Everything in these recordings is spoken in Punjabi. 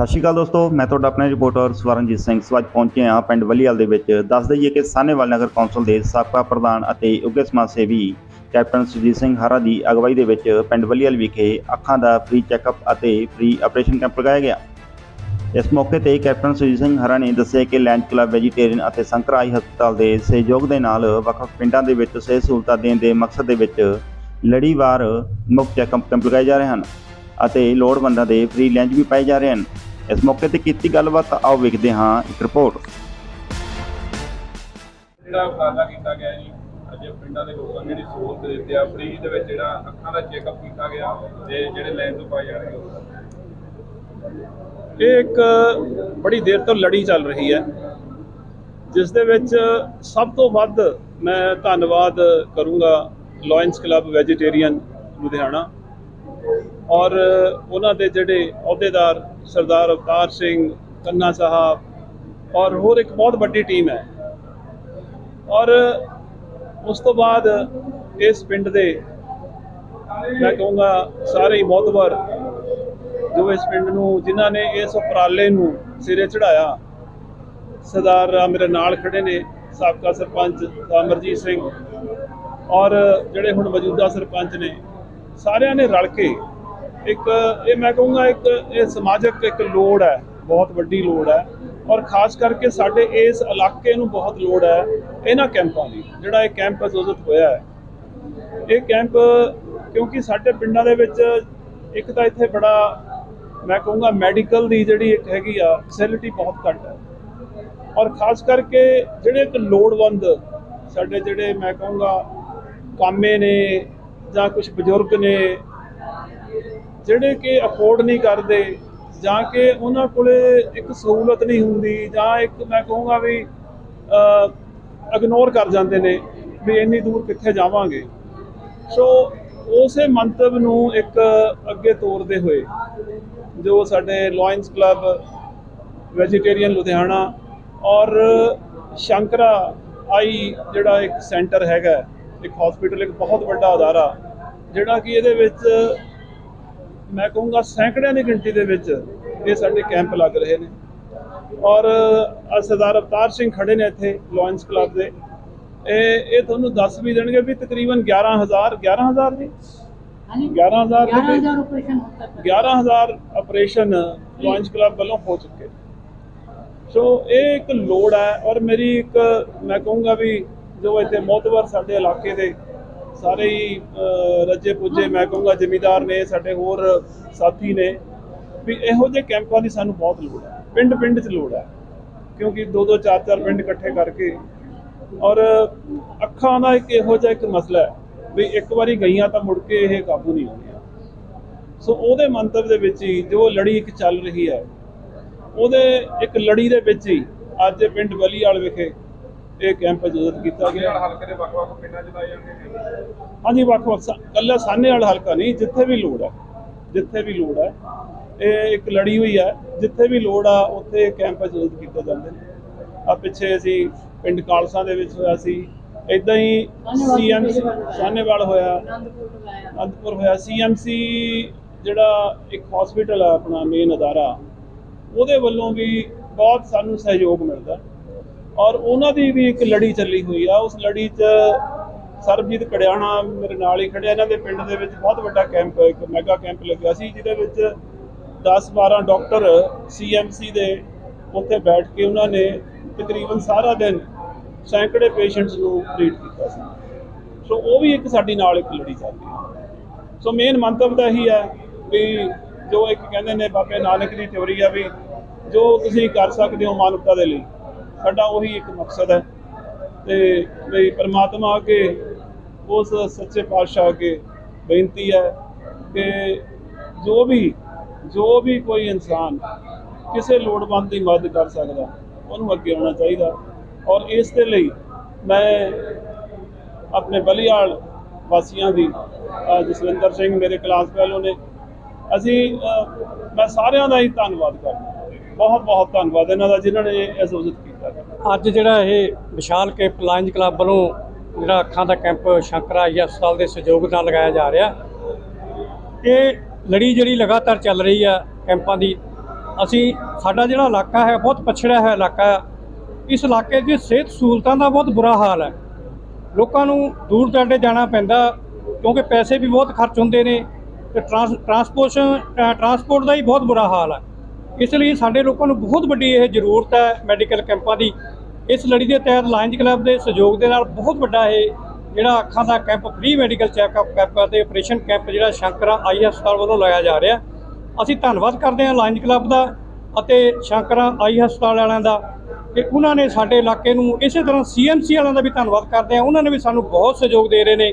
ਸਤਿ ਸ਼੍ਰੀ ਅਕਾਲ ਦੋਸਤੋ, ਮੈਂ ਤੁਹਾਡਾ ਆਪਣਾ ਰਿਪੋਰਟਰ ਸਵਰਨਜੀਤ ਸਿੰਘ। ਸਵਾਜ ਅੱਜ ਪਹੁੰਚੇ ਹਾਂ ਪਿੰਡ ਵਲੀਵਾਲ ਦੇ ਵਿੱਚ। ਦੱਸ ਦਈਏ ਕਿ ਸਾਨੇਵਾਲ ਨਗਰ ਕੌਂਸਲ ਦੇ ਸਾਬਕਾ ਪ੍ਰਧਾਨ ਅਤੇ ਉੱਘੇ ਸਮਾਜ ਸੇਵੀ ਕੈਪਟਨ ਸੁਰਜੀਤ ਸਿੰਘ ਹਾਰਾ ਦੀ ਅਗਵਾਈ ਦੇ ਵਿੱਚ ਪਿੰਡ ਵਲੀਵਾਲ ਵਿਖੇ ਅੱਖਾਂ ਦਾ ਫ੍ਰੀ ਚੈੱਕਅਪ ਅਤੇ ਫ੍ਰੀ ਆਪਰੇਸ਼ਨ ਕੈਂਪ ਲਗਾਇਆ ਗਿਆ। ਇਸ ਮੌਕੇ ਤੇ ਕੈਪਟਨ ਸੁਰਜੀਤ ਸਿੰਘ ਹਰਾ ਨੇ ਦੱਸਿਆ ਕਿ ਲੈਂਚ ਕਲੱਬ ਵੈਜੀਟੇਰੀਅਨ ਅਤੇ ਸੰਕਰਾਈ ਹਸਪਤਾਲ ਦੇ ਸਹਿਯੋਗ ਦੇ ਨਾਲ ਵੱਖ-ਵੱਖ ਪਿੰਡਾਂ ਦੇ ਵਿੱਚ ਸਿਹਤ ਸਹੂਲਤਾਂ ਦੇਣ ਦੇ ਮਕਸਦ ਦੇ ਵਿੱਚ ਲੜੀਵਾਰ ਮੁਫਤ ਚੈੱਕਅਪ ਕੈਂਪ ਲਗਾਏ ਜਾ ਰਹੇ ਹਨ ਅਤੇ ਲੋੜਵੰਦਾਂ ਦੇ ਫ੍ਰੀ ਲੈਂਚ ਵੀ ਪਾਏ ਜਾ ਰਹੇ ਹਨ। ਇਸ ਮੌਕੇ ਤੇ ਕੀਤੀ ਗੱਲਬਾਤ ਆਓ ਵੇਖਦੇ ਹਾਂ ਇੱਕ ਰਿਪੋਰਟ। ਜਿਹੜਾ ਉਪਰਾਲਾ ਕੀਤਾ ਗਿਆ ਜੀ, ਅੱਜ ਪਿੰਡਾਂ ਦੇ ਲੋਕਾਂ ਨੂੰ ਜਿਹੜੀ ਸਹੂਲਤ ਦਿੱਤੀ ਆ ਫ੍ਰੀ ਦੇ ਵਿੱਚ ਜਿਹੜਾ ਅੱਖਾਂ ਦਾ ਚੈੱਕਅਪ ਕੀਤਾ ਗਿਆ ਤੇ ਜਿਹੜੇ ਲੈਂਸ ਪਾਏ ਜਾਣਗੇ ਇਹ ਇੱਕ ਬੜੀ ਦੇਰ ਤੋਂ ਲੜੀ ਚੱਲ ਰਹੀ ਹੈ। ਜਿਸ ਦੇ ਵਿੱਚ ਸਭ ਤੋਂ ਵੱਧ ਮੈਂ ਧੰਨਵਾਦ ਕਰੂੰਗਾ ਲਾਇੰਸ ਕਲੱਬ ਵੈਜੀਟੇਰੀਅਨ ਲੁਧਿਆਣਾ ਔਰ ਉਹਨਾਂ ਦੇ ਜਿਹੜੇ ਅਹੁਦੇਦਾਰ ਸਰਦਾਰ ਅਵਤਾਰ ਸਿੰਘ, ਕੰਨਾ ਸਾਹਿਬ ਔਰ ਹੋਰ ਇੱਕ ਬਹੁਤ ਵੱਡੀ ਟੀਮ ਹੈ। ਔਰ ਉਸ ਤੋਂ ਬਾਅਦ ਇਸ ਪਿੰਡ ਦੇ ਮੈਂ ਕਹੂੰਗਾ ਸਾਰੇ ਹੀ ਮੋਤਬਰ ਜੋ ਇਸ ਪਿੰਡ ਨੂੰ, ਜਿਨ੍ਹਾਂ ਨੇ ਇਸ ਉਪਰਾਲੇ ਨੂੰ ਸਿਰੇ ਚੜਾਇਆ ਸਰਦਾਰ ਮੇਰੇ ਨਾਲ ਖੜੇ ਨੇ, ਸਾਬਕਾ ਸਰਪੰਚ ਅਮਰਜੀਤ ਸਿੰਘ ਔਰ ਜਿਹੜੇ ਹੁਣ ਮੌਜੂਦਾ ਸਰਪੰਚ ਨੇ, ਸਾਰਿਆਂ ਨੇ ਰਲ ਕੇ ਇੱਕ, ਇਹ ਮੈਂ ਕਹੂੰਗਾ ਇੱਕ, ਇਹ ਸਮਾਜਿਕ ਇੱਕ ਲੋੜ ਹੈ, ਬਹੁਤ ਵੱਡੀ ਲੋੜ ਹੈ। ਔਰ ਖਾਸ ਕਰਕੇ ਸਾਡੇ ਇਸ ਇਲਾਕੇ ਨੂੰ ਬਹੁਤ ਲੋੜ ਹੈ ਇਹਨਾਂ ਕੈਂਪਾਂ ਦੀ, ਜਿਹੜਾ ਇਹ ਕੈਂਪ ਆਯੋਜਿਤ ਹੋਇਆ ਹੈ। ਇਹ ਕੈਂਪ ਕਿਉਂਕਿ ਸਾਡੇ ਪਿੰਡਾਂ ਦੇ ਵਿੱਚ ਇੱਕ ਤਾਂ ਇੱਥੇ ਬੜਾ, ਮੈਂ ਕਹੂੰਗਾ ਮੈਡੀਕਲ ਦੀ ਜਿਹੜੀ ਇੱਕ ਹੈਗੀ ਆ ਫੈਸਿਲਿਟੀ ਬਹੁਤ ਘੱਟ ਹੈ। ਔਰ ਖਾਸ ਕਰਕੇ ਜਿਹੜੇ ਇੱਕ ਲੋੜਵੰਦ ਸਾਡੇ ਜਿਹੜੇ, ਮੈਂ ਕਹੂੰਗਾ ਕਾਮੇ ਨੇ ਜਾਂ ਕੁਝ ਬਜ਼ੁਰਗ ਨੇ ਜਿਹੜੇ ਕਿ ਅਫੋਰਡ ਨਹੀਂ ਕਰਦੇ ਜਾਂ ਕਿ ਉਹਨਾਂ ਕੋਲੇ ਇੱਕ ਸਹੂਲਤ ਨਹੀਂ ਹੁੰਦੀ ਜਾਂ ਇੱਕ ਮੈਂ ਕਹੂੰਗਾ ਵੀ ਇਗਨੋਰ ਕਰ ਜਾਂਦੇ ਨੇ ਵੀ ਇੰਨੀ ਦੂਰ ਕਿੱਥੇ ਜਾਵਾਂਗੇ। ਸੋ ਉਸੇ ਮੰਤਵ ਨੂੰ ਇੱਕ ਅੱਗੇ ਤੋਰਦੇ ਹੋਏ ਜੋ ਸਾਡੇ ਲਾਇਨਸ ਕਲੱਬ ਵੈਜੀਟੇਰੀਅਨ ਲੁਧਿਆਣਾ ਔਰ ਸ਼ੰਕਰਾ ਆਈ ਜਿਹੜਾ ਇੱਕ ਸੈਂਟਰ ਹੈਗਾ, ਇੱਕ ਹਸਪੀਟਲ ਇੱਕ ਬਹੁਤ ਵੱਡਾ ਅਦਾਰਾ, ਜਿਹੜਾ ਕਿ ਇਹਦੇ ਵਿੱਚ ਮੈਂ ਕਹੂੰਗਾ ਸੈਂਕੜਿਆਂ ਦੀ ਗਿਣਤੀ ਦੇ ਵਿੱਚ ਇਹ ਸਾਡੇ ਕੈਂਪ ਲੱਗ ਰਹੇ ਨੇ। ਔਰ ਸਰਦਾਰ ਅਵਤਾਰ ਸਿੰਘ ਖੜੇ ਨੇ ਇੱਥੇ ਲਾਇਨਸ ਕਲੱਬ ਦੇ। ਇਹ ਇਹ ਤੁਹਾਨੂੰ ਦੱਸ ਵੀ ਦੇਣਗੇ ਵੀ ਤਕਰੀਬਨ 11000 11000 ਜੀ? ਹਾਂਜੀ। 11000 ਰੁਪਏ 11000 ਆਪਰੇਸ਼ਨ ਹੁੰਦਾ ਹੈ 11000 ਆਪਰੇਸ਼ਨ ਲਾਇਨਸ ਕਲੱਬ ਵੱਲੋਂ ਹੋ ਚੁੱਕੇ। ਸੋ ਇਹ ਇੱਕ ਲੋੜ ਹੈ ਔਰ ਮੇਰੀ ਇੱਕ ਮੈਂ ਕਹੂੰਗਾ ਵੀ ਜੋ ਇੱਥੇ ਮੋਤਵਰ ਸਾਡੇ ਇਲਾਕੇ ਦੇ ਸਾਰੇ ਹੀ ਰੱਜੇ ਪੁੱਜੇ, ਮੈਂ ਕਹੂੰਗਾ ਜ਼ਿਮੀਦਾਰ ਨੇ, ਸਾਡੇ ਹੋਰ ਸਾਥੀ ਨੇ, ਵੀ ਇਹੋ ਜਿਹੇ ਕੈਂਪਾਂ ਦੀ ਸਾਨੂੰ ਬਹੁਤ ਲੋੜ ਹੈ। ਪਿੰਡ ਪਿੰਡ 'ਚ ਲੋੜ ਹੈ। ਕਿਉਂਕਿ ਦੋ ਦੋ, ਚਾਰ ਚਾਰ ਪਿੰਡ ਇਕੱਠੇ ਕਰਕੇ। ਔਰ ਅੱਖਾਂ ਦਾ ਇੱਕ ਇਹੋ ਜਿਹਾ ਇੱਕ ਮਸਲਾ ਹੈ, ਵੀ ਇੱਕ ਵਾਰੀ ਗਈਆਂ ਤਾਂ ਮੁੜ ਕੇ ਇਹ ਕਾਬੂ ਨਹੀਂ ਆਉਂਦੀਆਂ ਸੋ ਉਹਦੇ ਮੰਤਵ ਦੇ ਵਿੱਚ ਹੀ ਜੋ ਲੜੀ ਇੱਕ ਚੱਲ ਰਹੀ ਹੈ, ਉਹਦੇ ਇੱਕ ਲੜੀ ਦੇ ਵਿੱਚ ਹੀ ਅੱਜ ਪਿੰਡ ਬਲੀਵਾਲ ਵਿਖੇ ਇਹ ਕੈਂਪ ਆਯੋਜਿਤ ਕੀਤਾ ਗਿਆ। ਹਲਕੇ ਦੇ ਵੱਖ-ਵੱਖ ਪਿੰਡਾਂ 'ਚ ਲਾਏ ਜਾਣਗੇ ਹਾਂਜੀ ਵੱਖ ਵੱਖ ਸਾ- ਕੱਲਾ ਸਾਹਨੇ ਵਾਲਾ ਹਲਕਾ ਨਹੀਂ ਜਿੱਥੇ ਵੀ ਲੋੜ ਹੈ ਜਿੱਥੇ ਵੀ ਲੋੜ ਹੈ ਇਹ ਇੱਕ ਲੜੀ ਹੋਈ ਹੈ ਜਿੱਥੇ ਵੀ ਲੋੜ ਆ ਉੱਥੇ ਕੈਂਪ ਆਯੋਜਿਤ ਕੀਤੇ ਜਾਂਦੇ ਨੇ। ਆ ਪਿੱਛੇ ਅਸੀਂ ਪਿੰਡ ਕਾਲਸਾ ਦੇ ਵਿੱਚ ਹੋਇਆ ਸੀ ਇਦਾਂ ਹੀ ਸੀਐਮਸੀ ਸਾਹਨੇਵਾਲ ਹੋਇਆ ਅਨੰਦਪੁਰ ਹੋਇਆ ਸੀਐਮਸੀ ਜਿਹੜਾ ਇੱਕ ਹਸਪੀਟਲ ਆ ਆਪਣਾ ਮੇਨ ਅਦਾਰਾ ਉਹਦੇ ਵੱਲੋਂ ਵੀ ਬਹੁਤ ਸਾਨੂੰ ਸਹਿਯੋਗ ਮਿਲਦਾ। ਔਰ ਉਹਨਾਂ ਦੀ ਵੀ ਇੱਕ ਲੜੀ ਚੱਲੀ ਹੋਈ ਆ। ਉਸ ਲੜੀ 'ਚ ਸਰਬਜੀਤ ਕੜਿਆਣਾ ਮੇਰੇ ਨਾਲ ਹੀ ਖੜਿਆ। ਇਹਨਾਂ ਦੇ ਪਿੰਡ ਦੇ ਵਿੱਚ ਬਹੁਤ ਵੱਡਾ ਕੈਂਪ, ਇੱਕ ਮੈਗਾ ਕੈਂਪ ਲੱਗਿਆ ਸੀ, ਜਿਹਦੇ ਵਿੱਚ 10-12 ਡਾਕਟਰ ਸੀਐਮਸੀ ਦੇ ਉੱਥੇ ਬੈਠ ਕੇ ਉਹਨਾਂ ਨੇ ਤਕਰੀਬਨ ਸਾਰਾ ਦਿਨ ਸੈਂਕੜੇ ਪੇਸ਼ੈਂਟਸ ਨੂੰ ਟ੍ਰੀਟ ਕੀਤਾ ਸੀ। ਸੋ ਉਹ ਵੀ ਇੱਕ ਸਾਡੀ ਨਾਲ ਇੱਕ ਲੜੀ ਚੱਲਦੀ ਹੈ ਸੋ ਮੇਨ ਮੰਤਵ ਤਾਂ ਇਹੀ ਹੈ ਵੀ ਜੋ ਇੱਕ ਕਹਿੰਦੇ ਨੇ ਬਾਬੇ ਨਾਨਕ ਦੀ ਥਿਉਰੀ ਆ ਵੀ ਜੋ ਤੁਸੀਂ ਕਰ ਸਕਦੇ ਹੋ ਮਾਨਵਤਾ ਦੇ ਲਈ ਸਾਡਾ ਉਹੀ ਇੱਕ ਮਕਸਦ ਹੈ। ਤੇ ਵੀ ਪਰਮਾਤਮਾ ਅੱਗੇ, ਉਸ ਸੱਚੇ ਪਾਤਸ਼ਾਹ ਅੱਗੇ ਬੇਨਤੀ ਹੈ ਕਿ ਜੋ ਵੀ ਜੋ ਵੀ ਕੋਈ ਇਨਸਾਨ ਕਿਸੇ ਲੋੜਵੰਦ ਦੀ ਮਦਦ ਕਰ ਸਕਦਾ, ਉਹਨੂੰ ਅੱਗੇ ਆਉਣਾ ਚਾਹੀਦਾ। ਔਰ ਇਸ ਦੇ ਲਈ ਮੈਂ ਆਪਣੇ ਬਲੀਆਲ ਵਾਸੀਆਂ ਦੀ ਜਸਵਿੰਦਰ ਸਿੰਘ ਮੇਰੇ ਕਲਾਸ ਫੈਲੋ ਨੇ, ਅਸੀਂ ਮੈਂ ਸਾਰਿਆਂ ਦਾ ਹੀ ਧੰਨਵਾਦ ਕਰਦਾ। ਬਹੁਤ ਬਹੁਤ ਧੰਨਵਾਦ ਇਹਨਾਂ ਦਾ ਜਿਨ੍ਹਾਂ ਨੇ ਇਹ ਆਯੋਜਿਤ ਕੀਤਾ ਅੱਜ ਜਿਹੜਾ ਇਹ ਵਿਸ਼ਾਲ ਕੈਂਪ ਲਾਇਨਜ ਕਲੱਬ ਵੱਲੋਂ ਜਿਹੜਾ ਅੱਖਾਂ ਦਾ ਕੈਂਪ ਸ਼ੰਕਰਾ ਆਈ ਹਸਪਤਾਲ ਦੇ ਸਹਿਯੋਗ ਨਾਲ ਲਗਾਇਆ ਜਾ ਰਿਹਾ। ਇਹ ਲੜੀ ਜਿਹੜੀ ਲਗਾਤਾਰ ਚੱਲ ਰਹੀ ਆ ਕੈਂਪਾਂ ਦੀ, ਅਸੀਂ ਸਾਡਾ ਜਿਹੜਾ ਇਲਾਕਾ ਹੈ ਬਹੁਤ ਪਛੜਿਆ ਹੋਇਆ ਇਲਾਕਾ ਹੈ ਇਸ ਇਲਾਕੇ 'ਚ ਸਿਹਤ ਸਹੂਲਤਾਂ ਦਾ ਬਹੁਤ ਬੁਰਾ ਹਾਲ ਹੈ ਲੋਕਾਂ ਨੂੰ ਦੂਰ ਦਰਾਡੇ ਜਾਣਾ ਪੈਂਦਾ, ਕਿਉਂਕਿ ਪੈਸੇ ਵੀ ਬਹੁਤ ਖਰਚ ਹੁੰਦੇ ਨੇ ਤੇ ਟਰਾਂਸ, ਟਰਾਂਸਪੋਰਸ਼ਨ ਟਰਾਂਸਪੋਰਟ ਦਾ ਹੀ ਬਹੁਤ ਬੁਰਾ ਹਾਲ ਹੈ ਇਸ ਲਈ ਸਾਡੇ ਲੋਕਾਂ ਨੂੰ ਬਹੁਤ ਵੱਡੀ ਇਹ ਜ਼ਰੂਰਤ ਹੈ ਮੈਡੀਕਲ ਕੈਂਪਾਂ ਦੀ। ਇਸ ਲੜੀ ਦੇ ਤਹਿਤ ਲਾਇਨਜ਼ ਕਲੱਬ ਦੇ ਸਹਿਯੋਗ ਦੇ ਨਾਲ ਬਹੁਤ ਵੱਡਾ ਇਹ ਜਿਹੜਾ ਅੱਖਾਂ ਦਾ camp free medical checkup camp ਅਤੇ ਆਪਰੇਸ਼ਨ ਕੈਂਪ ਜਿਹੜਾ ਸ਼ੰਕਰਾ ਆਈ ਹਸਪਤਾਲ ਵੱਲੋਂ ਲਾਇਆ ਜਾ ਰਿਹਾ। ਅਸੀਂ ਧੰਨਵਾਦ ਕਰਦੇ ਹਾਂ ਲਾਇਨਜ਼ ਕਲੱਬ ਦਾ ਅਤੇ ਸ਼ੰਕਰਾ ਆਈ ਹਸਪਤਾਲ ਵਾਲਿਆਂ ਦਾ ਕਿ ਉਹਨਾਂ ਨੇ ਸਾਡੇ ਇਲਾਕੇ ਨੂੰ ਇਸੇ ਤਰ੍ਹਾਂ ਸੀਐਮਸੀ ਵਾਲਿਆਂ ਦਾ ਵੀ ਧੰਨਵਾਦ ਕਰਦੇ ਹਾਂ। ਉਹਨਾਂ ਨੇ ਵੀ ਸਾਨੂੰ ਬਹੁਤ ਸਹਿਯੋਗ ਦੇ ਰਹੇ ਨੇ।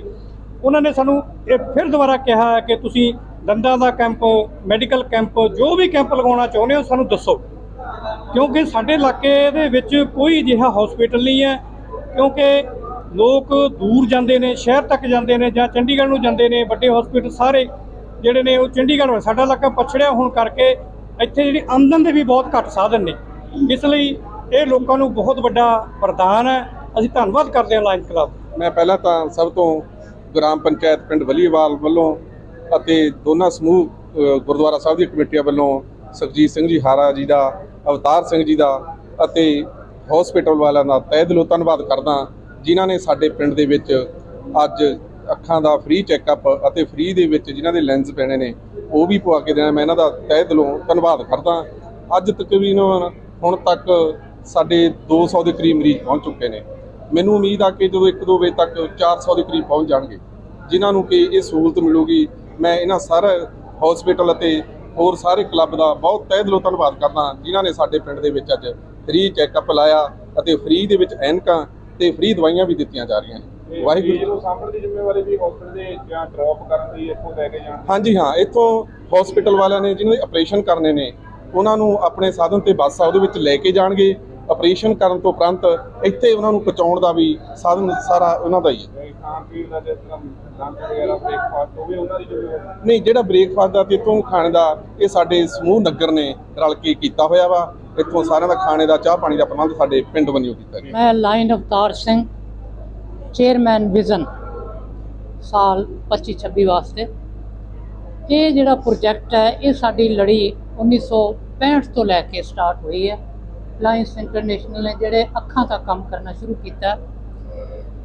ਉਹਨਾਂ ਨੇ ਸਾਨੂੰ ਇਹ ਫਿਰ ਦੁਬਾਰਾ ਕਿਹਾ ਹੈ ਕਿ ਤੁਸੀਂ ਦੰਦਾਂ ਦਾ ਕੈਂਪ, ਮੈਡੀਕਲ ਕੈਂਪ, ਜੋ ਵੀ ਕੈਂਪ ਲਗਾਉਣਾ ਚਾਹੁੰਦੇ ਹੋ ਸਾਨੂੰ ਦੱਸੋ। ਕਿਉਂਕਿ ਸਾਡੇ ਇਲਾਕੇ ਦੇ ਵਿੱਚ ਕੋਈ ਅਜਿਹਾ ਹਸਪੀਟਲ ਨਹੀਂ ਹੈ, ਕਿਉਂਕਿ ਲੋਕ ਦੂਰ ਜਾਂਦੇ ਨੇ, ਸ਼ਹਿਰ ਤੱਕ ਜਾਂਦੇ ਨੇ ਜਾਂ ਚੰਡੀਗੜ੍ਹ ਨੂੰ ਜਾਂਦੇ ਨੇ, ਵੱਡੇ ਹਸਪੀਟਲ ਸਾਰੇ ਜਿਹੜੇ ਨੇ ਉਹ ਚੰਡੀਗੜ੍ਹ ਵਿੱਚ ਸਾਡਾ ਇਲਾਕਾ ਪਛੜਿਆ ਹੋਣ ਕਰਕੇ ਇੱਥੇ ਜਿਹੜੀ ਆਮਦਨ ਦੇ ਵੀ ਬਹੁਤ ਘੱਟ ਸਾਧਨ ਨੇ। ਇਸ ਲਈ ਇਹ ਲੋਕਾਂ ਨੂੰ ਬਹੁਤ ਵੱਡਾ ਵਰਦਾਨ ਹੈ। ਅਸੀਂ ਧੰਨਵਾਦ ਕਰਦੇ ਹਾਂ ਲਾਇਨਸ ਕਲੱਬ ਮੈਂ ਪਹਿਲਾਂ ਤਾਂ ਸਭ ਤੋਂ ਗ੍ਰਾਮ ਪੰਚਾਇਤ ਪਿੰਡ ਵਲੀਵਾਲ ਵੱਲੋਂ ਅਤੇ ਦੋਨਾਂ ਸਮੂਹ ਗੁਰਦੁਆਰਾ ਸਾਹਿਬ ਦੀ ਕਮੇਟੀਆਂ ਵੱਲੋਂ ਸੁਖਜੀਤ ਸਿੰਘ ਜੀ ਹਾਰਾ ਜੀ ਦਾ, ਅਵਤਾਰ ਸਿੰਘ ਜੀ ਦਾ ਅਤੇ ਹਸਪੀਟਲ ਵਾਲਿਆਂ ਦਾ ਤਹਿ ਦਿਲੋਂ ਧੰਨਵਾਦ ਕਰਦਾ ਜਿਨ੍ਹਾਂ ਨੇ ਸਾਡੇ ਪਿੰਡ ਦੇ ਵਿੱਚ ਅੱਜ ਅੱਖਾਂ ਦਾ ਫ੍ਰੀ ਚੈੱਕਅਪ ਅਤੇ ਫ੍ਰੀ ਦੇ ਵਿੱਚ ਜਿਨ੍ਹਾਂ ਦੇ ਲੈਂਸ ਪੈਣੇ ਨੇ, ਉਹ ਵੀ ਪਵਾ ਕੇ ਦੇਣਾ। ਮੈਂ ਇਹਨਾਂ ਦਾ ਤਹਿ ਦਿਲੋਂ ਧੰਨਵਾਦ ਕਰਦਾ। ਅੱਜ ਤਕਰੀਬਨ ਹੁਣ ਤੱਕ ਸਾਡੇ 200 ਦੇ ਕਰੀਬ ਮਰੀਜ਼ ਪਹੁੰਚ ਚੁੱਕੇ ਨੇ। ਮੈਨੂੰ ਉਮੀਦ ਆ ਕਿ ਜਦੋਂ 1-2 ਵਜੇ ਤੱਕ 400 ਦੇ ਕਰੀਬ ਪਹੁੰਚ ਜਾਣਗੇ, ਜਿਨ੍ਹਾਂ ਨੂੰ ਕਿ ਇਹ ਸਹੂਲਤ ਮਿਲੂਗੀ। ਮੈਂ ਇਹਨਾਂ ਸਾਰੇ ਹਸਪੀਟਲ ਅਤੇ ਹੋਰ ਸਾਰੇ ਕਲੱਬ ਦਾ ਬਹੁਤ ਤਹਿ ਦਿਲੋਂ ਧੰਨਵਾਦ ਕਰਦਾ ਜਿਨ੍ਹਾਂ ਨੇ ਸਾਡੇ ਪਿੰਡ ਦੇ ਵਿੱਚ ਅੱਜ ਫ੍ਰੀ ਚੈੱਕਅਪ ਲਾਇਆ ਅਤੇ ਫ੍ਰੀ ਦੇ ਵਿੱਚ ਐਨਕਾਂ ਤੇ ਫ੍ਰੀ ਦਵਾਈਆਂ ਵੀ ਦਿੱਤੀਆਂ ਜਾ ਰਹੀਆਂ ਨੇ। ਵਾਹਿਗੁਰੂ ਵਾਹਿਗੁਰੂ ਨੂੰ ਸਾਂਭਣ ਦੀ ਜ਼ਿੰਮੇਵਾਰੀ ਵੀ ਹਸਪੀਟਲ ਦੇ ਜਾਂ ਡ੍ਰੌਪ ਕਰਨ ਦੀ ਇੱਥੋਂ ਲੈ ਕੇ ਜਾਣ ਹਾਂਜੀ ਹਾਂ ਇੱਥੋਂ ਹਸਪੀਟਲ ਵਾਲਿਆਂ ਨੇ ਜਿਹਨਾਂ ਦੇ ਆਪਰੇਸ਼ਨ ਕਰਨੇ ਨੇ ਉਹਨਾਂ ਨੂੰ ਆਪਣੇ ਸਾਧਨ ਤੇ ਬੱਸ ਆ ਉਹਦੇ ਵਿੱਚ ਲੈ ਕੇ ਜਾਣਗੇ। ਆਪਰੇਸ਼ਨ ਕਰਨ ਤੋਂ ਉਪਰੰਤ ਇੱਥੇ ਉਹਨਾਂ ਨੂੰ ਪਹੁੰਚਾਉਣ ਦਾ ਵੀ ਸਾਧਨ ਸਾਰਾ ਉਹਨਾਂ ਦਾ ਹੀ ਹੈ। ਤੇ ਖਾਣ ਪੀਣ ਦਾ ਜਿਸ ਤਰ੍ਹਾਂ ਲੰਚ ਵਗੈਰਾ ਬ੍ਰੇਕਫਾਸਟ ਉਹ ਵੀ ਉਹਨਾਂ ਦੀ ਜ਼ਿੰਮੇਵਾਰੀ ਨਹੀਂ ਜਿਹੜਾ ਬ੍ਰੇਕਫਾਸਟ ਦਾ ਤੇ ਇੱਥੋਂ ਖਾਣੇ ਦਾ ਇਹ ਸਾਡੇ ਸਮੂਹ ਨਗਰ ਨੇ ਰਲ ਕੇ ਕੀਤਾ ਹੋਇਆ ਵਾ। ਇੱਥੋਂ ਸਾਰਿਆਂ ਦਾ ਖਾਣੇ ਦਾ ਚਾਹ ਪਾਣੀ ਦਾ ਪ੍ਰਬੰਧ ਸਾਡੇ ਪਿੰਡ ਵੱਲੋਂ ਕੀਤਾ ਗਿਆ। ਮੈਂ lion Avtar Singh chairman vision ਸਾਲ 25 26 ਵਾਸਤੇ। ਇਹ ਜਿਹੜਾ ਪ੍ਰੋਜੈਕਟ ਹੈ ਇਹ ਸਾਡੀ ਲੜੀ 1965 ਤੋਂ ਲੈ ਕੇ ਸਟਾਰਟ ਹੋਈ ਹੈ। ਲਾਇਨਸ ਇੰਟਰਨੈਸ਼ਨਲ ਨੇ ਜਿਹੜੇ ਅੱਖਾਂ ਦਾ ਕੰਮ ਕਰਨਾ ਸ਼ੁਰੂ ਕੀਤਾ।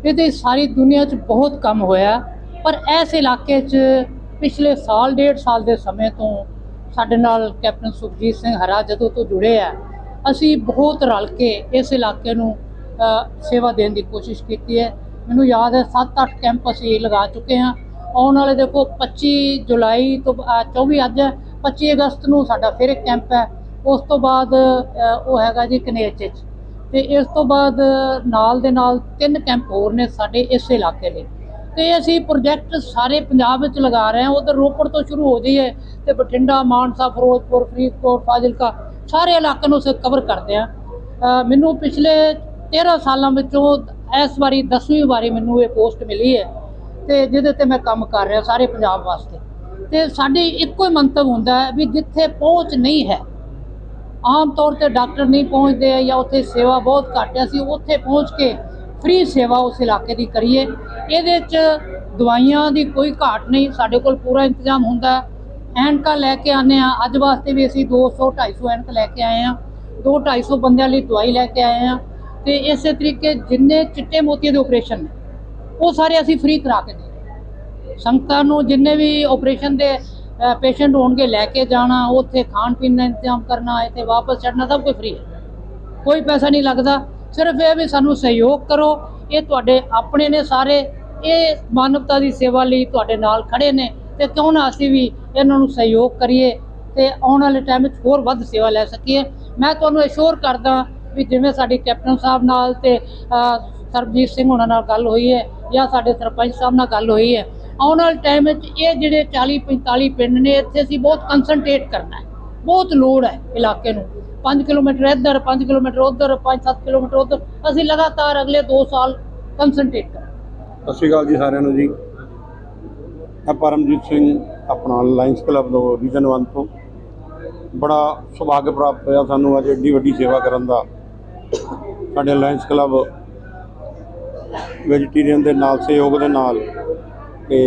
ਇਹਦੇ ਸਾਰੀ ਦੁਨੀਆ 'ਚ ਬਹੁਤ ਕੰਮ ਹੋਇਆ ਪਰ ਇਸ ਇਲਾਕੇ 'ਚ ਪਿਛਲੇ ਸਾਲ ਡੇਢ ਸਾਲ ਦੇ ਸਮੇਂ ਤੋਂ ਸਾਡੇ ਨਾਲ ਕੈਪਟਨ ਸੁਖਜੀਤ ਸਿੰਘ ਹਰਾ ਜਦੋਂ ਤੋਂ ਜੁੜੇ ਆ ਅਸੀਂ ਬਹੁਤ ਰਲ ਕੇ ਇਸ ਇਲਾਕੇ ਨੂੰ ਸੇਵਾ ਦੇਣ ਦੀ ਕੋਸ਼ਿਸ਼ ਕੀਤੀ ਹੈ। ਮੈਨੂੰ ਯਾਦ ਹੈ 7-8 ਕੈਂਪ ਅਸੀਂ ਲਗਾ ਚੁੱਕੇ ਹਾਂ। ਆਉਣ ਵਾਲੇ ਦੇਖੋ 25 ਜੁਲਾਈ ਤੋਂ ਬਾ- 24 ਅੱਜ ਹੈ, 25 ਅਗਸਤ ਨੂੰ ਸਾਡਾ ਫਿਰ ਇੱਕ ਕੈਂਪ ਹੈ। ਉਸ ਤੋਂ ਬਾਅਦ ਉਹ ਹੈਗਾ ਜੀ ਕਨੇਚ 'ਚ। ਤੇ ਇਸ ਤੋਂ ਬਾਅਦ, ਨਾਲ ਦੇ ਨਾਲ ਤਿੰਨ ਕੈਂਪ ਹੋਰ ਨੇ ਸਾਡੇ ਇਸ ਇਲਾਕੇ ਲਈ ਤੇ ਅਸੀਂ ਪ੍ਰੋਜੈਕਟ ਸਾਰੇ ਪੰਜਾਬ ਵਿੱਚ ਲਗਾ ਰਹੇ ਹਾਂ। ਉਧਰ ਰੋਪੜ ਤੋਂ ਸ਼ੁਰੂ ਹੋ ਜਾਈਏ ਤੇ ਬਠਿੰਡਾ, ਮਾਨਸਾ, ਫਿਰੋਜ਼ਪੁਰ, ਫਰੀਦਕੋਟ, ਫਾਜ਼ਿਲਕਾ ਸਾਰੇ ਇਲਾਕੇ ਨੂੰ ਅਸੀਂ ਕਵਰ ਕਰਦੇ ਹਾਂ। ਮੈਨੂੰ ਪਿਛਲੇ 13 ਸਾਲਾਂ ਵਿੱਚੋਂ ਇਸ ਵਾਰੀ 10ਵੀਂ ਵਾਰੀ ਮੈਨੂੰ ਇਹ ਪੋਸਟ ਮਿਲੀ ਹੈ ਤੇ ਜਿਹਦੇ ਤੇ ਮੈਂ ਕੰਮ ਕਰ ਰਿਹਾ ਸਾਰੇ ਪੰਜਾਬ ਵਾਸਤੇ। ਤੇ ਸਾਡੀ ਇੱਕੋ ਹੀ ਮੰਤਵ ਹੁੰਦਾ ਹੈ ਵੀ ਜਿੱਥੇ ਪਹੁੰਚ ਨਹੀਂ ਹੈ ਆਮ ਤੌਰ ਤੇ ਡਾਕਟਰ ਨਹੀਂ ਪਹੁੰਚਦੇ ਜਾਂ ਉੱਥੇ ਸੇਵਾ ਬਹੁਤ ਘੱਟ ਹੈ ਅਸੀਂ ਉੱਥੇ ਪਹੁੰਚ ਕੇ ਫ੍ਰੀ ਸੇਵਾ ਉਸ ਇਲਾਕੇ ਦੀ ਕਰੀਏ। ਇਹਦੇ 'ਚ ਦਵਾਈਆਂ ਦੀ ਕੋਈ ਘਾਟ ਨਹੀਂ, ਸਾਡੇ ਕੋਲ ਪੂਰਾ ਇੰਤਜ਼ਾਮ ਹੁੰਦਾ ਹੈ। ਐਨਕਾਂ ਲੈ ਕੇ ਆਨੇ ਆ ਅੱਜ ਵਾਸਤੇ ਵੀ ਅਸੀਂ 200 250 ਐਨਕ ਲੈ ਕੇ ਆਏ ਆ 2 250 ਬੰਦਿਆਂ ਲਈ ਦਵਾਈ ਲੈ ਕੇ ਆਏ ਆ ਤੇ ਇਸੇ ਤਰੀਕੇ ਜਿੰਨੇ ਚਿੱਟੇ ਮੋਤੀਆਂ ਦੇ ਆਪਰੇਸ਼ਨ ਨੇ, ਉਹ ਸਾਰੇ ਅਸੀਂ ਫ੍ਰੀ ਕਰਾ ਕੇ ਦੇ ਸੰਗਤਾਂ ਨੂੰ ਜਿੰਨੇ ਵੀ ਆਪਰੇਸ਼ਨ ਦੇ ਪੇਸ਼ੈਂਟ ਹੋਣਗੇ, ਲੈ ਕੇ ਜਾਣਾ, ਉੱਥੇ ਖਾਣ ਪੀਣ ਦਾ ਇੰਤਜ਼ਾਮ ਕਰਨਾ, ਇੱਥੇ ਵਾਪਸ ਚੜਨਾ ਸਭ ਕੁਝ ਫ੍ਰੀ ਹੈ। ਕੋਈ ਪੈਸਾ ਨਹੀਂ ਲੱਗਦਾ। ਸਿਰਫ ਇਹ ਵੀ ਸਾਨੂੰ ਸਹਿਯੋਗ ਕਰੋ, ਇਹ ਤੁਹਾਡੇ ਆਪਣੇ ਨੇ ਸਾਰੇ, ਇਹ ਮਾਨਵਤਾ ਦੀ ਸੇਵਾ ਲਈ ਤੁਹਾਡੇ ਨਾਲ ਖੜੇ ਨੇ ਤੇ ਕਿਉਂ ਨਾ ਅਸੀਂ ਵੀ ਇਹਨਾਂ ਨੂੰ ਸਹਿਯੋਗ ਕਰੀਏ ਤੇ ਆਉਣ ਵਾਲੇ ਟਾਈਮ ਵਿੱਚ ਹੋਰ ਵੱਧ ਸੇਵਾ ਲੈ ਸਕੀਏ। ਮੈਂ ਤੁਹਾਨੂੰ ਅਸ਼ੋਰ ਕਰਦਾ ਵੀ ਜਿਵੇਂ ਸਾਡੀ ਕੈਪਟਨ ਸਾਹਿਬ ਨਾਲ ਤੇ ਸਰਬਜੀਤ ਸਿੰਘ ਉਹਨਾਂ ਨਾਲ ਗੱਲ ਹੋਈ ਹੈ ਜਾਂ ਸਾਡੇ ਸਰਪੰਚ ਸਾਹਿਬ ਨਾਲ ਗੱਲ ਹੋਈ ਹੈ ਆਉਣ ਵਾਲੇ ਟਾਈਮ ਵਿੱਚ ਇਹ ਜਿਹੜੇ 40 45 ਪਿੰਡ ਨੇ, ਇੱਥੇ ਅਸੀਂ ਬਹੁਤ ਕਨਸੈਂਟਰੇਟ ਕਰਨਾ ਹੈ। ਬਹੁਤ ਲੋੜ ਹੈ ਇਲਾਕੇ ਨੂੰ। 5 ਕਿਲੋਮੀਟਰ ਇੱਧਰ 5 ਕਿਲੋਮੀਟਰ ਉੱਧਰ 5-7 ਕਿਲੋਮੀਟਰ ਉੱਧਰ, ਅਸੀਂ ਲਗਾਤਾਰ ਅਗਲੇ 2 ਸਾਲ ਕਨਸੈਂਟਰੇਟ ਕਰਾਂਗੇ। ਸਤਿ ਸ਼੍ਰੀ ਅਕਾਲ ਜੀ ਸਾਰਿਆਂ ਨੂੰ ਜੀ। ਮੈਂ ਪਰਮਜੀਤ ਸਿੰਘ, ਆਪਣਾ ਲਾਇਨਸ ਕਲੱਬ ਤੋਂ ਰੀਜਨ 1 ਤੋਂ। ਬੜਾ ਸੁਭਾਗ ਪ੍ਰਾਪਤ ਹੋਇਆ ਸਾਨੂੰ ਅੱਜ ਏਡੀ ਵੱਡੀ ਸੇਵਾ ਕਰਨ ਦਾ। ਸਾਡੇ ਲਾਇਨਸ ਕਲੱਬ ਵੈਜੀਟੇਰੀਅਨ ਦੇ ਨਾਲ, ਸਹਿਯੋਗ ਦੇ ਨਾਲ ਤੇ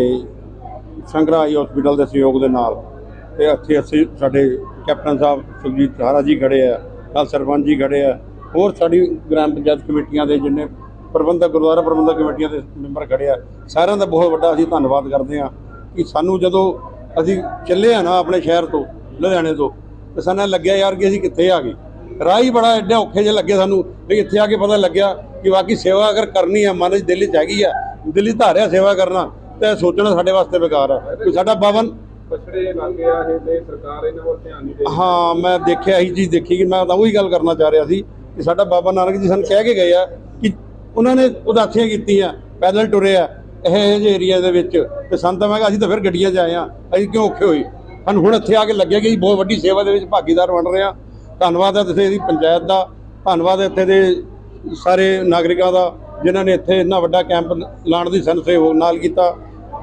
ਸੰਗਰਾਈ ਹਸਪੀਟਲ ਦੇ ਸਹਿਯੋਗ ਦੇ ਨਾਲ। ਤੇ ਇੱਥੇ ਅਸੀਂ ਸਾਡੇ ਕੈਪਟਨ ਸਾਹਿਬ ਸੁਖਜੀਤ ਸਹਾਰਾ ਜੀ ਖੜੇ ਆ ਨਾਲ ਸਰਪੰਚ ਜੀ ਖੜੇ ਆ, ਹੋਰ ਸਾਡੀ ਗ੍ਰਾਮ ਪੰਚਾਇਤ ਕਮੇਟੀਆਂ ਦੇ ਜਿੰਨੇ ਪ੍ਰਬੰਧਕ, ਗੁਰਦੁਆਰਾ ਪ੍ਰਬੰਧਕ ਕਮੇਟੀਆਂ ਦੇ ਮੈਂਬਰ ਖੜੇ ਆ, ਸਾਰਿਆਂ ਦਾ ਬਹੁਤ ਵੱਡਾ ਅਸੀਂ ਧੰਨਵਾਦ ਕਰਦੇ ਆ ਕਿ ਸਾਨੂੰ ਜਦੋਂ ਅਸੀਂ ਚੱਲੇ ਆ ਨਾ ਆਪਣੇ ਸ਼ਹਿਰ ਤੋਂ, ਲੁਧਿਆਣੇ ਤੋਂ, ਤੇ ਸਾਨੂੰ ਲੱਗਿਆ ਯਾਰ ਕਿ ਅਸੀਂ ਕਿੱਥੇ ਆ ਗਏ। ਰਾਹ ਬੜਾ ਐਡੇ ਔਖੇ ਜਿਹੇ ਲੱਗੇ ਸਾਨੂੰ, ਵੀ ਇੱਥੇ ਆ ਕੇ ਪਤਾ ਲੱਗਿਆ ਕਿ ਵਾਕਈ ਸੇਵਾ ਅਗਰ ਕਰਨੀ ਹੈ ਮਨ 'ਚ ਦਿੱਲੀ 'ਚ ਹੈਗੀ ਆ, ਦਿੱਲੀ 'ਚ ਧਾਰਿਆ ਸੇਵਾ ਕਰਨਾ ਤੇ ਸੋਚਣਾ ਸਾਡੇ ਵਾਸਤੇ ਬੇਕਾਰ ਹੈ ਕਿ ਸਾਡਾ ਬਾਵਨ ਪਛੜੇ ਇਲਾਕੇ ਆ ਇਹ ਤੇ ਸਰਕਾਰ ਇਹਨਾਂ ਵੱਲ ਧਿਆਨ ਨਹੀਂ ਦੇ ਰਹੀ। ਹਾਂ ਮੈਂ ਦੇਖਿਆ ਇਹੀ ਚੀਜ਼ ਦੇਖੀ ਕਿ ਮੈਂ ਤਾਂ ਉਹੀ ਗੱਲ ਕਰਨਾ ਚਾਹ ਰਿਹਾ ਸੀ ਕਿ ਸਾਡਾ ਬਾਬਾ ਨਾਨਕ ਜੀ ਸਾਨੂੰ ਕਹਿ ਕੇ ਗਏ ਆ ਕਿ ਉਹਨਾਂ ਨੇ ਉਦਾਸੀਆਂ ਕੀਤੀਆਂ ਪੈਦਲ ਟੁਰੇ ਆ ਇਹ ਜਿਹੇ ਏਰੀਆ ਦੇ ਵਿੱਚ। ਤੇ ਸਾਨੂੰ ਤਾਂ ਮੈਂ ਕਿਹਾ ਅਸੀਂ ਤਾਂ ਫਿਰ ਗੱਡੀਆਂ 'ਚ ਆਏ ਆ ਅਸੀਂ ਕਿਉਂ ਔਖੇ ਹੋਏ? ਸਾਨੂੰ ਹੁਣ ਇੱਥੇ ਆ ਕੇ ਲੱਗਿਆ ਕਿ ਬਹੁਤ ਵੱਡੀ ਸੇਵਾ ਦੇ ਵਿੱਚ ਭਾਗੀਦਾਰ ਬਣ ਰਹੇ ਆ ਧੰਨਵਾਦ ਹੈ ਇੱਥੇ ਦੀ ਪੰਚਾਇਤ ਦਾ ਧੰਨਵਾਦ ਹੈ ਇੱਥੇ ਦੇ ਸਾਰੇ ਨਾਗਰਿਕਾਂ ਦਾ। ਜਿਨ੍ਹਾਂ ਨੇ ਇੱਥੇ ਇੰਨਾ ਵੱਡਾ ਕੈਂਪ ਲਾਉਣ ਦੀ ਸਾਨੂੰ ਸਹਿਯੋਗ ਨਾਲ ਕੀਤਾ।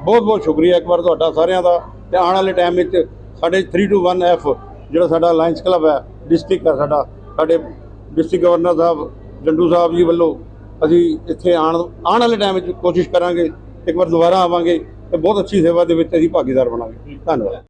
ਬਹੁਤ ਬਹੁਤ ਸ਼ੁਕਰੀਆ ਇੱਕ ਵਾਰ ਤੁਹਾਡਾ ਸਾਰਿਆਂ ਦਾ। ਤੇ ਆਉਣ ਵਾਲੇ ਟਾਈਮ ਵਿੱਚ ਸਾਡੇ 321 ਐਫ ਜਿਹੜਾ ਸਾਡਾ ਲਾਇਨਸ ਕਲੱਬ ਹੈ ਡਿਸਟ੍ਰਿਕਟ ਹੈ ਸਾਡਾ, ਸਾਡੇ ਡਿਸਟ੍ਰਿਕਟ ਗਵਰਨਰ ਸਾਹਿਬ, ਜੰਡੂ ਸਾਹਿਬ ਜੀ ਵੱਲੋਂ ਅਸੀਂ ਇੱਥੇ ਆਉਣ ਆਉਣ ਵਾਲੇ ਟਾਈਮ ਵਿੱਚ ਕੋਸ਼ਿਸ਼ ਕਰਾਂਗੇ, ਇੱਕ ਵਾਰ ਦੁਬਾਰਾ ਆਵਾਂਗੇ ਤੇ ਬਹੁਤ ਅੱਛੀ ਸੇਵਾ ਦੇ ਵਿੱਚ ਅਸੀਂ ਭਾਗੀਦਾਰ ਬਣਾਂਗੇ। ਧੰਨਵਾਦ।